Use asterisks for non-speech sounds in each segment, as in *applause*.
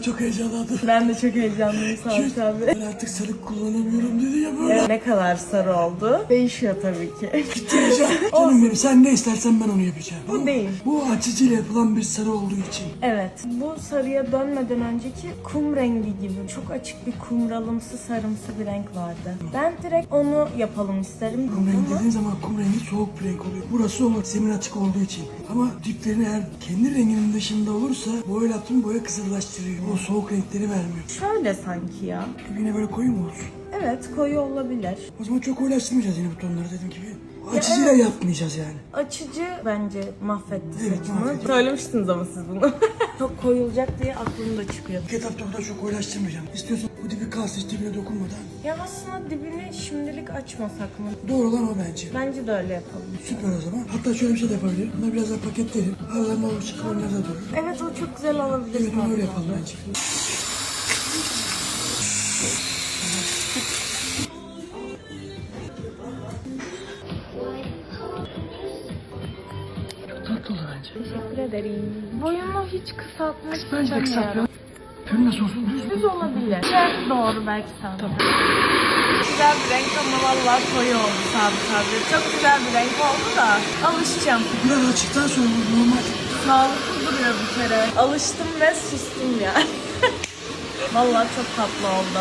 Çok heyecanlandım. Ben de çok heyecanlıyım Sabit abi. Ben artık sarı kullanamıyorum dedi ya böyle. Evet, ne kadar sarı oldu? Değişiyor tabii ki. *laughs* Heyecan. Canım benim sen ne istersen ben onu yapacağım. Bu değil. Bu açıcıyla yapılan bir sarı olduğu için. Evet. Bu sarıya dönmeden önceki kum rengi gibi çok açık bir kumralımsı sarımsı bir renk vardı. Ben direkt onu yapalım isterim. Kum rengi dediğin zaman kum rengi soğuk bir renk oluyor. Burası olur zemin açık olduğu için. Ama diplerini eğer kendi renginin dışında olursa boya yaptığın boya kızıllaştırıyor. O soğuk renkleri vermiyor. şöyle sanki ya. Yine böyle koyu mu olsun? Evet koyu olabilir. O zaman çok koyulaştırmayacağız yine bu tonları dediğim gibi. Açıcıyla yapmayacağız yani. Açıcı bence mahvetti Evet, saçımı. Söylemiştiniz ama siz bunu. *laughs* çok koyulacak diye aklımda çıkıyor. Bu etapta kadar çok koyulaştırmayacağım. İstiyorsan bu dibi kalsın hiç dibine dokunmadan. Ya aslında dibini şimdilik açmasak mı? Doğru olan o bence. Bence de öyle yapalım. Süper o zaman. Hatta şöyle bir şey de yapabilirim. Bunları biraz daha paketleyelim. Aralarında o çıkmalar da durur. Evet o çok güzel olabilir. Evet onu öyle yapalım bence. Tatlı olur bence. Teşekkür ederim. Boyumu hiç kısaltmak Bence de kısaltmayalım. Fön nasıl olsun? Düz olabilir. Çok doğru belki sana. Tamam. Güzel bir renk ama vallahi koyu oldu Sabit abi. Çok güzel bir renk oldu da alışacağım. Biraz açıktan sonra normal. Sağlıklı duruyor bir kere. Alıştım ve sustum yani. *laughs* vallahi çok tatlı oldu.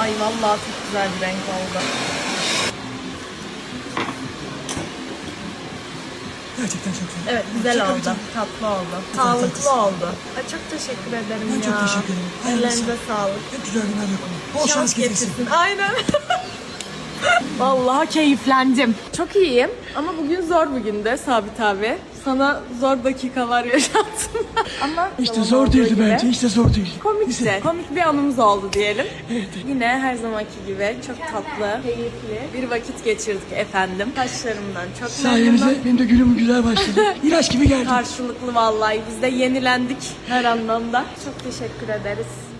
Ay vallahi çok güzel bir renk oldu. Gerçekten çok güzel. Evet güzel bir oldu. Tatlı oldu. Tatlı. Sağlıklı oldu. Ay, çok teşekkür ederim Ben ya. çok teşekkür ederim. Ellerinize sağlık. Hep güzel günler yapalım. Bol şans getirsin. Aynen. *laughs* Vallahi keyiflendim. Çok iyiyim ama bugün zor bir günde Sabit abi. Sana zor dakikalar yaşattım. *laughs* ama İşte zaman zor olduğu değildi gibi bence. İşte zor değil. Komikti. Komik bir anımız oldu diyelim. Yine her zamanki gibi çok tatlı, keyifli bir vakit geçirdik efendim. Taşlarımdan çok memnunum. Sayenizde benim de günüm güzel başladı. *laughs* İlaç gibi geldi. Karşılıklı vallahi biz de yenilendik her anlamda. Çok teşekkür ederiz.